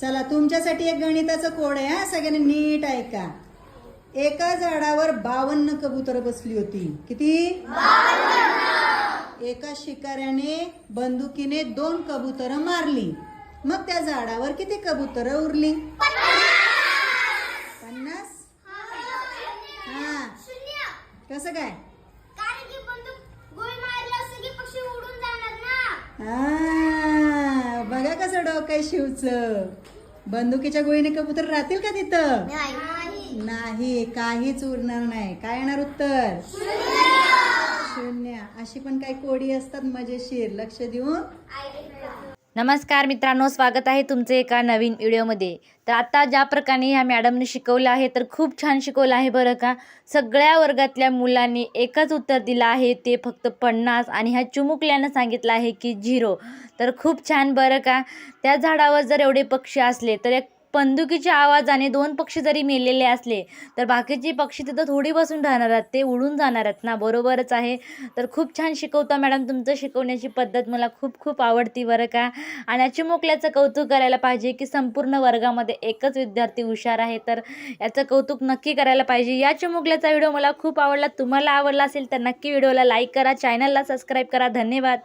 चला तुमच्यासाठी एक गणिताचं कोड आहे हा? सगळ्यांनी नीट ऐका. एका झाडावर बावन्न कबूतर बसली होती. किती? एका शिकाऱ्याने बंदुकीने दोन कबूतर मारली. मग त्या झाडावर किती कबूतर उरली? पन्नास. हा. कसं काय? हा. डोकं आहे शिवचं बंदुकीच्या गोळीने कबूतर राहतील का तिथं? नाही. काहीच उरणार नाही. काय येणार उत्तर? शून्य. अशी पण काही कोडी असतात मजेशीर. लक्ष देऊन. नमस्कार मित्रांनो स्वागत आहे तुमचे एका नवीन व्हिडिओमध्ये. तर आता ज्या प्रकारे ह्या मॅडमने शिकवलं आहे तर खूप छान शिकवलं आहे बरं का. सगळ्या वर्गातल्या मुलांनी एकच उत्तर दिलं आहे ते फक्त पन्नास आणि ह्या चुमुकल्यानं सांगितलं आहे की झिरो. तर खूप छान बरं का. त्या झाडावर जर एवढे पक्षी असले तर एक बंदुकीच्या आवाजाने दोन पक्षी जरी मेलेले असले तर बाकीचे पक्षी तिथं थोडी बसून राहणार आहेत. ते उडून जाणार आहेत ना? बरोबरच आहे. तर खूप छान शिकवता मॅडम तुमचं शिकवण्याची पद्धत. मला खूप खूप आवडती बरं का? आणि याची मोकल्याचं कौतुक करायला पाहिजे की संपूर्ण वर्गामध्ये एकच विद्यार्थी हुशार आहे. तर याचं कौतुक नक्की करायला पाहिजे. या चिमुकल्याचा व्हिडिओ मला खूप आवडला. तुम्हाला आवडला असेल तर नक्की व्हिडिओला लाईक करा. चॅनलला सबस्क्राईब करा. धन्यवाद.